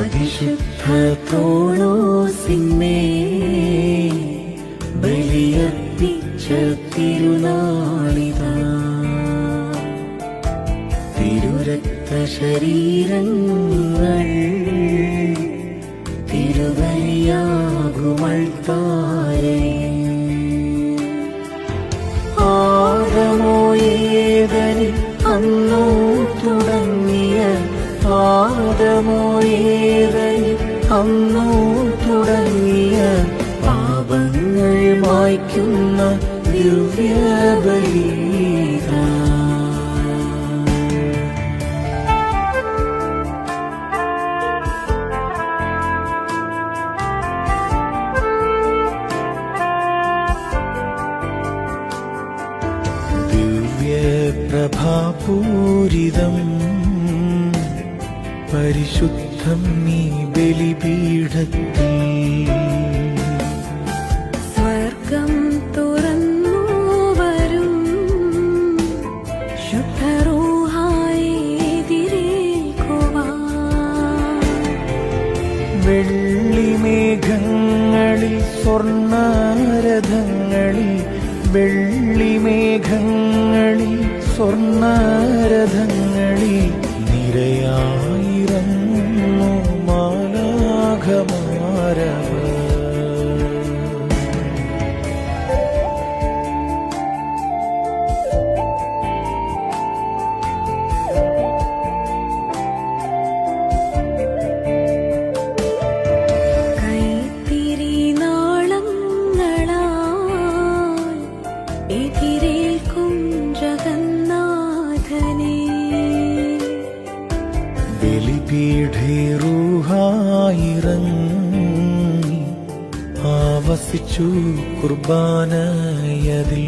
പരിശുദ്ധ തോളോസിന്മേ ബലിയർപ്പിച്ച തിരുനാളിതാ തിരുരക്ത ശരീരങ്ങൾ തിരുവലിയാകുമൾത്താരേ ആദമോ ഏതനിൽ അന്നോ തുടങ്ങിയ ആദമോ ഏതനിൽ അന്നോ തുടങ്ങിയ പാപങ്ങൾ മായ്ക്കുന്ന ദിവ്യബലീതാ ദിവ്യപ്രഭാപൂരിതം പരിശുദ്ധം നീ ബലിപീഠത്തിൽ സ്വർഗം തുറന്നു വരും. വെള്ളിമേഘങ്ങളിൽ സ്വർണരഥങ്ങളിൽ വെള്ളിമേഘങ്ങളിൽ സ്വർണരഥങ്ങളിൽ നിരയായിരങ്ങുന്നു മാലാഘമാരവ ബലിപീഠേറുഹായിറങ്ങി ആവസിച്ചു കുർബാനയതിൽ.